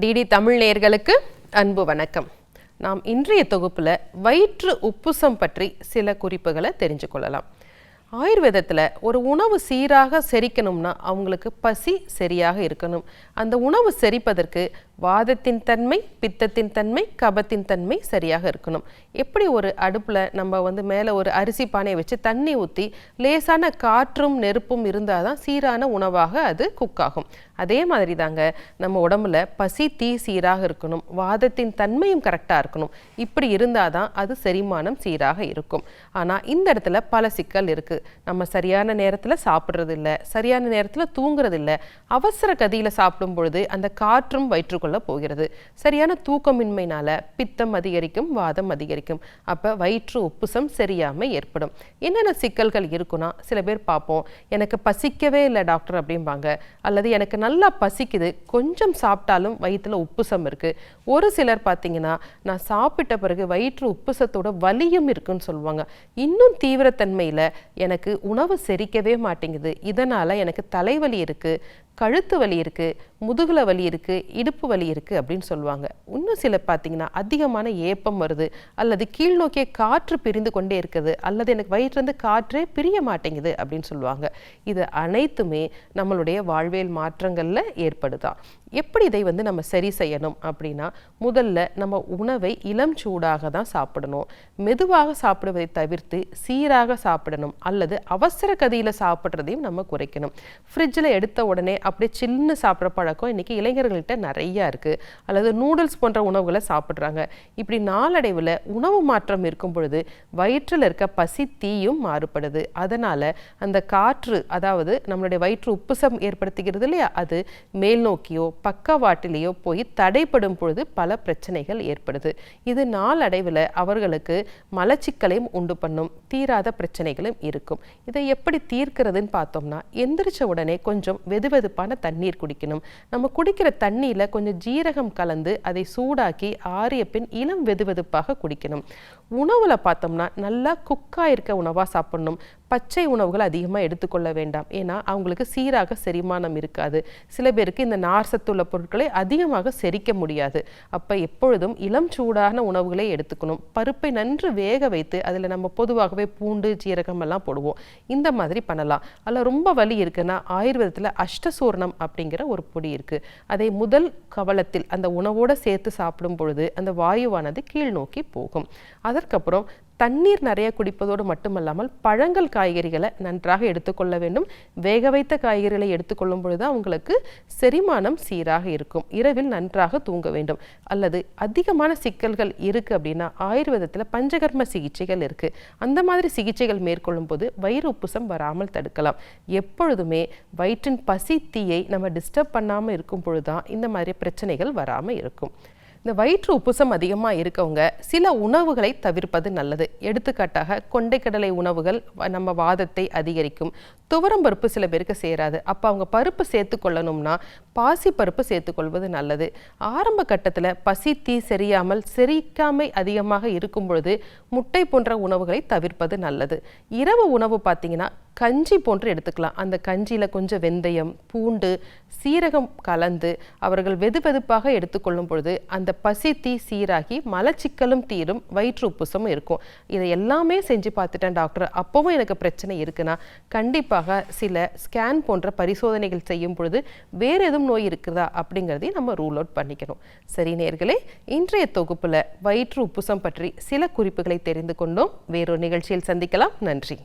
DD Tamil நேயர்களுக்கு அன்பு வணக்கம். நாம் இன்றைய தொகுப்புல வயிற்று உப்புசம் பற்றி சில குறிப்புகளை தெரிஞ்சு கொள்ளலாம். ஆயுர்வேதத்தில் ஒரு உணவு சீராக செரிக்கணும்னா அவங்களுக்கு பசி சரியாக இருக்கணும். அந்த உணவு செரிப்பதற்கு வாதத்தின் தன்மை பித்தத்தின் தன்மை கபத்தின் தன்மை சரியாக இருக்கணும். எப்படி ஒரு அடுப்பில் நம்ம வந்து மேலே ஒரு அரிசி பானையை வச்சு தண்ணி ஊற்றி லேசான காற்றும் நெருப்பும் இருந்தால் தான் சீரான உணவாக அது குக் ஆகும். அதே மாதிரி தாங்க நம்ம உடம்புல பசி தீ சீராக இருக்கணும். வாதத்தின் தன்மையும் கரெக்டாக இருக்கணும். இப்படி இருந்தால் தான் அது செரிமானம் சீராக இருக்கும். ஆனால் இந்த இடத்துல பல சிக்கல் இருக்குது நம்ம சரியான நேரத்தில் சாப்பிட்றது இல்லை சரியான நேரத்தில் தூங்குறது இல்லை அவசர கதியில் சாப்பிடும் பொழுது அந்த காற்றும் வயிற்றுக்குள்ளே போகிறது. சரியான தூக்கமின்மைனால பித்தம் அதிகரிக்கும் வாதம் அதிகரிக்கும். அப்போ வயிற்று உப்புசம் சரியாமல் ஏற்படும். என்னென்ன சிக்கல்கள் இருக்குன்னா சில பேர் பார்ப்போம் எனக்கு பசிக்கவே இல்லை டாக்டர் அப்படிம்பாங்க. அல்லது எனக்கு நல்லா பசிக்குது கொஞ்சம் சாப்பிட்டாலும் வயிற்றுல உப்புசம் இருக்குது ஒரு சிலர் பார்த்தீங்கன்னா நான் சாப்பிட்ட பிறகு வயிற்று உப்புசத்தோட வலியும் இருக்குன்னு சொல்லுவாங்க. இன்னும் தீவிரத்தன்மையில் எனக்கு உணவு செரிக்கவே மாட்டேங்குது. இதனால் எனக்கு தலைவலி இருக்குது கழுத்து வலி இருக்குது முதுகில் வலி இருக்குது இடுப்பு வலி இருக்குது அப்படின்னு சொல்லுவாங்க. இன்னும் சில பார்த்தீங்கன்னா அதிகமான ஏப்பம் வருது அல்லது கீழ் நோக்கிய காற்று பிரிந்து கொண்டே இருக்குது அல்லது எனக்கு வயிற்றுலேருந்து காற்றே பிரிய மாட்டேங்குது அப்படின்னு சொல்லுவாங்க. இது அனைத்துமே நம்மளுடைய வாழ்வியல் மாற்றங்களில் ஏற்படுதான் எப்படி இதை வந்து நம்ம சரி செய்யணும் அப்படின்னா முதல்ல நம்ம உணவை இளம் சூடாக தான் சாப்பிடணும். மெதுவாக சாப்பிடுவதை தவிர்த்து சீராக சாப்பிடணும் அல்லது அவசர கதியில் சாப்பிட்றதையும் நம்ம குறைக்கணும். ஃப்ரிட்ஜில் எடுத்த உடனே அப்படியே சின்ன சாப்பிட்ற பழக்கம் இன்றைக்கி இளைஞர்கள்கிட்ட நிறையா இருக்குது அல்லது நூடுல்ஸ் போன்ற உணவுகளை சாப்பிட்றாங்க. இப்படி நாளடைவில் உணவு மாற்றம் இருக்கும் பொழுது வயிற்றில் இருக்க பசி தீயும் மாறுபடுது. அதனால் அந்த காற்று அதாவது நம்மளுடைய வயிற்று உப்புசம் ஏற்படுத்துகிறது இல்லையா? அது மேல் நோக்கியோ பக்கவாட்டிலேயோ போய் தடைப்படும் பொழுது பல பிரச்சனைகள் ஏற்படுது. இது நாளடைவில் அவர்களுக்கு மலச்சிக்கலையும் உண்டு பண்ணும். தீராத பிரச்சனைகளும் இருக்கும். இதை எப்படி தீர்க்கிறதுன்னு பார்த்தோம்னா எந்திரிச்ச உடனே கொஞ்சம் வெதுவெதுப்பான தண்ணீர் குடிக்கணும். நம்ம குடிக்கிற தண்ணியில் கொஞ்சம் ஜீரகம் கலந்து அதை சூடாக்கி ஆறிய பின் இளம் வெதுவெதுப்பாக குடிக்கணும். உணவில் பார்த்தோம்னா நல்லா குக்காக இருக்க உணவாக சாப்பிடணும். பச்சை உணவுகள் அதிகமாக எடுத்துக்கொள்ள வேண்டாம். ஏன்னா அவங்களுக்கு சீராக செரிமானம் இருக்காது. சில பேருக்கு இந்த நார் சத்துள்ள பொருட்களை அதிகமாக செரிக்க முடியாது. அப்போ எப்பொழுதும் இளம் சூடான உணவுகளை எடுத்துக்கணும். பருப்பை நன்று வேக வைத்து அதில் நம்ம பொதுவாகவே பூண்டு ஜீரகம் எல்லாம் போடுவோம். இந்த மாதிரி பண்ணலாம். அதில் ரொம்ப வலி இருக்குன்னா ஆயுர்வேதத்தில் அஷ்டசூர்ணம் அப்படிங்கிற ஒரு பொடி இருக்குது அதை முதல் கவலத்தில் அந்த உணவோடு சேர்த்து சாப்பிடும் பொழுது அந்த வாயுவானது கீழ் நோக்கி போகும். அதற்கப்புறம் தண்ணீர் நிறைய குடிப்பதோடு மட்டுமல்லாமல் பழங்கள் காய்கறிகளை நன்றாக எடுத்துக்கொள்ள வேண்டும். வேக வைத்த காய்கறிகளை எடுத்துக்கொள்ளும் பொழுது அவங்களுக்கு செரிமானம் சீராக இருக்கும். இரவில் நன்றாக தூங்க வேண்டும். அல்லது அதிகமான சிக்கல்கள் இருக்குது அப்படின்னா ஆயுர்வேதத்தில் பஞ்சகர்ம சிகிச்சைகள் இருக்குது அந்த மாதிரி சிகிச்சைகள் மேற்கொள்ளும் போது வயிறு உப்புசம் வராமல் தடுக்கலாம். எப்பொழுதுமே வயிற்றின் பசி தீயை நம்ம டிஸ்டர்ப் பண்ணாமல் இருக்கும் பொழுது தான் இந்த மாதிரி பிரச்சனைகள் வராமல் இருக்கும். இந்த வயிற்று உப்புசம் அதிகமாக இருக்கவங்க சில உணவுகளை தவிர்ப்பது நல்லது. எடுத்துக்காட்டாக கொண்டைக்கடலை உணவுகள் நம்ம வாதத்தை அதிகரிக்கும். துவரம் பருப்பு சில பேருக்கு சேராது. அப்போ அவங்க பருப்பு சேர்த்து கொள்ளணும்னா பாசி பருப்பு சேர்த்துக்கொள்வது நல்லது. ஆரம்ப கட்டத்தில் பசி தீ சரியாமல் செரிக்காமை அதிகமாக இருக்கும் பொழுது முட்டை போன்ற உணவுகளை தவிர்ப்பது நல்லது. இரவு உணவு பார்த்தீங்கன்னா கஞ்சி போன்று எடுத்துக்கலாம். அந்த கஞ்சியில் கொஞ்சம் வெந்தயம் பூண்டு சீரகம் கலந்து அவர்கள் வெதுவெதுப்பாக எடுத்துக்கொள்ளும் பொழுது அந்த பசி தீ சீராகி மலச்சிக்கலும் தீரும் வயிற்று உப்புசமும் இருக்கும். இதை எல்லாமே செஞ்சு பார்த்துட்டேன் டாக்டர். அப்போவும் எனக்கு பிரச்சனை இருக்குன்னா கண்டிப்பாக சில ஸ்கேன் போன்ற பரிசோதனைகள் செய்யும் பொழுது வேறு எதுவும் நோய் இருக்குதா அப்படிங்கிறதையும் நம்ம ரூல் அவுட் பண்ணிக்கணும். சரி நேர்களே இன்றைய தொகுப்புல வயிற்று உப்புசம் பற்றி சில குறிப்புகளை தெரிந்து கொண்டோம். வேறொரு நிகழ்ச்சியில் சந்திக்கலாம். நன்றி.